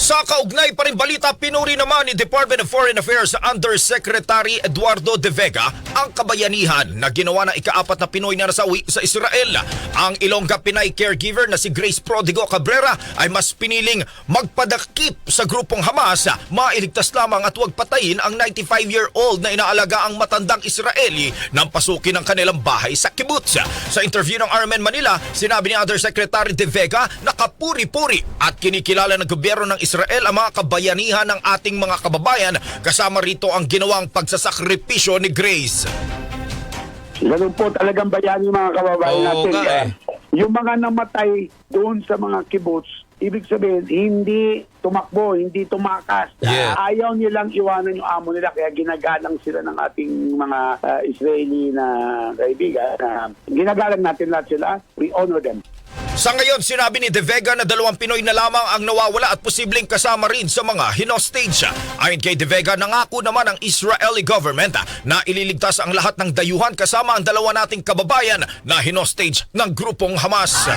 Sa kaugnay pa rin balita, pinuri naman ni Department of Foreign Affairs Undersecretary Eduardo De Vega ang kabayanihan na ginawa ng ikaapat na Pinoy na nasawi sa Israel. Ang Ilongga Pinay caregiver na si Grace Prodigo Cabrera ay mas piniling magpadakip sa grupong Hamas, mailigtas lamang at huwag patayin ang 95-year-old na inaalaga ang matandang Israeli nang pasukin ang kanilang bahay sa kibbutz. Sa interview ng RMN Manila, sinabi ni Undersecretary De Vega na kapuri-puri at kinikilala ng gobyerno ng Israel ang mga kabayanihan ng ating mga kababayan kasama rito ang ginawang pagsasakripisyo ni Grace. Ganun po talagang bayani mga kababayan Oo natin. nga eh. Yung mga namatay doon sa mga kibbutz, ibig sabihin, hindi tumakbo, hindi tumakas. Yeah. Ah, ayaw nilang iwanan yung amo nila, kaya ginagalang sila ng ating mga ah, Israeli na kaibigan. na ginagalang natin lahat sila. We honor them. Sa ngayon, sinabi ni De Vega na dalawang Pinoy na lamang ang nawawala at posibleng kasama rin sa mga hinostage. Ayon kay De Vega, nangako naman ang Israeli government na ililigtas ang lahat ng dayuhan kasama ang dalawa nating kababayan na hinostage ng grupong Hamas.